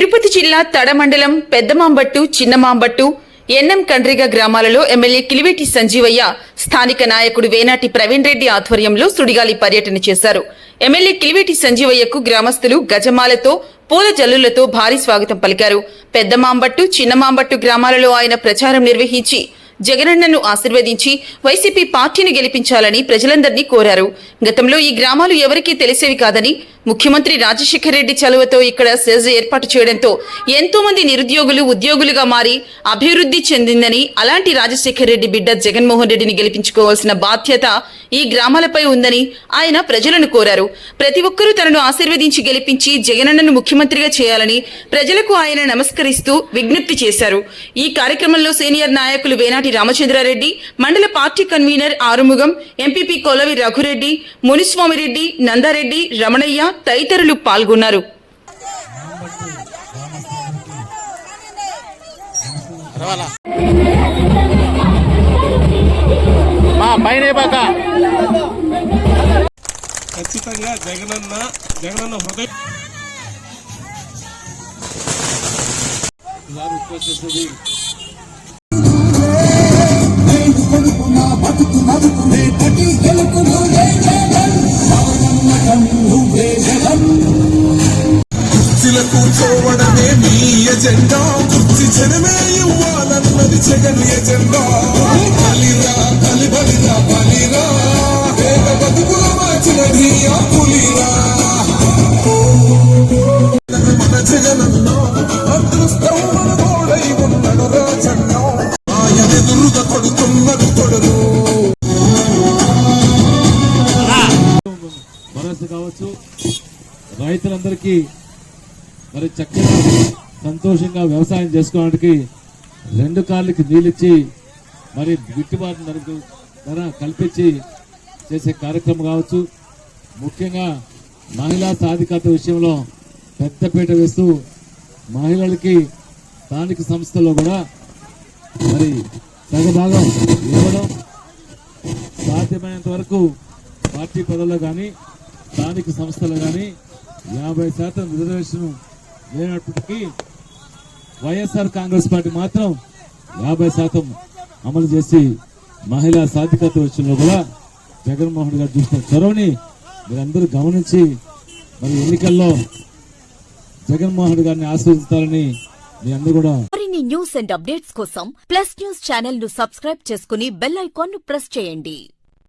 తిరుపతి జిల్లా తడమండలం పెద్దమాంబట్టు చిన్నమాంబట్టు ఎన్ఎం కండ్రిగ గ్రామాలలో ఎమ్మెల్యే కిలివేటి సంజీవయ్య స్థానిక నాయకుడు వేనాటి ప్రవీణ్ రెడ్డి ఆధ్వర్యంలో సుడిగాలి పర్యటన చేశారు. ఎమ్మెల్యే కిలివేటి సంజీవయ్యకు గ్రామస్తులు గజమాలతో పూల జల్లులతో భారీ స్వాగతం పలికారు. పెద్దమాంబట్టు చిన్నమాంబట్టు గ్రామాలలో ఆయన ప్రచారం నిర్వహించి జగనన్నను ఆశీర్వదించి వైసీపీ పార్టీని గెలిపించాలని ప్రజలందరినీ కోరారు. గతంలో ఈ గ్రామాలు ఎవరికీ తెలిసేవి కాదని ముఖ్యమంత్రి రాజశేఖర రెడ్డి చలువతో ఇక్కడ సెజ్ ఏర్పాటు చేయడంతో ఎంతో మంది నిరుద్యోగులు ఉద్యోగులుగా మారి అభివృద్ధి చెందిందని అలాంటి రాజశేఖర రెడ్డి బిడ్డ జగన్మోహన్ రెడ్డిని గెలిపించుకోవాల్సిన బాధ్యత ఈ గ్రామాలపై ఉందని ఆయన ప్రజలను కోరారు. ప్రతి ఒక్కరూ తనను ఆశీర్వదించి గెలిపించి జగనన్నను ముఖ్యమంత్రిగా చేయాలని ప్రజలకు ఆయన నమస్కరిస్తూ విజ్ఞప్తి చేశారు. ఈ కార్యక్రమంలో సీనియర్ నాయకులు Venati Ramachandra Reddy mandal party convener Arumugam MPP Kolavi Raghu Reddy Muniswamy Reddy Nanda Reddy Ramanaiah తదితరులు పాల్గొన్నారు. రవాలా మా పైన బాక ఖచ్చితంగా జగనన్న జగనన్న హృదయం కూర్చోవడమే నీ ఎజెండా. కుర్చి జనమే ఇవ్వాలన్నది జగన్ ఎజెండా. బలిరా బలి బలిరా. బలిరా వేగ బతుకుల మార్చినది ఆ పులిరా మన జగనన్న అదృష్టం మన తోడై ఉన్నడు రాజన్న. ఆయన ఎదురుగా కొడుతున్నది కొడును భరోసా కావచ్చు. రైతులందరికీ మరి చక్కగా సంతోషంగా వ్యవసాయం చేసుకోవడానికి రెండు కాళ్ళకి నీళ్ళిచ్చి మరి గిట్టుబాటు ధరకు ధర కల్పించి చేసే కార్యక్రమం కావచ్చు. ముఖ్యంగా మహిళా సాధికారత విషయంలో పెద్దపీట వేస్తూ మహిళలకి స్థానిక సంస్థల్లో కూడా మరి సగభాగం ఇవ్వడం సాధ్యమైనంత వరకు పార్టీ పదవుల్లో కానీ స్థానిక సంస్థలు కానీ యాభై శాతం రిజర్వేషన్ లేనప్పటికీ వైఎస్ఆర్ కాంగ్రెస్ పార్టీ మాత్రం యాభై శాతం అమలు చేసి మహిళా సాధికారత విషయంలో కూడా జగన్మోహన్ గారు చూసిన చొరవని మీరందరూ గమనించి మరి ఎన్నికల్లో జగన్మోహన్ గారిని ఆశీర్వదిస్తారని మీ అందరూ కూడా మరిన్ని న్యూస్ అండ్ అప్డేట్స్ కోసం ప్లస్ న్యూస్ ఛానల్ను సబ్స్క్రైబ్ చేసుకుని బెల్ ఐకాన్ను ప్రెస్ చేయండి.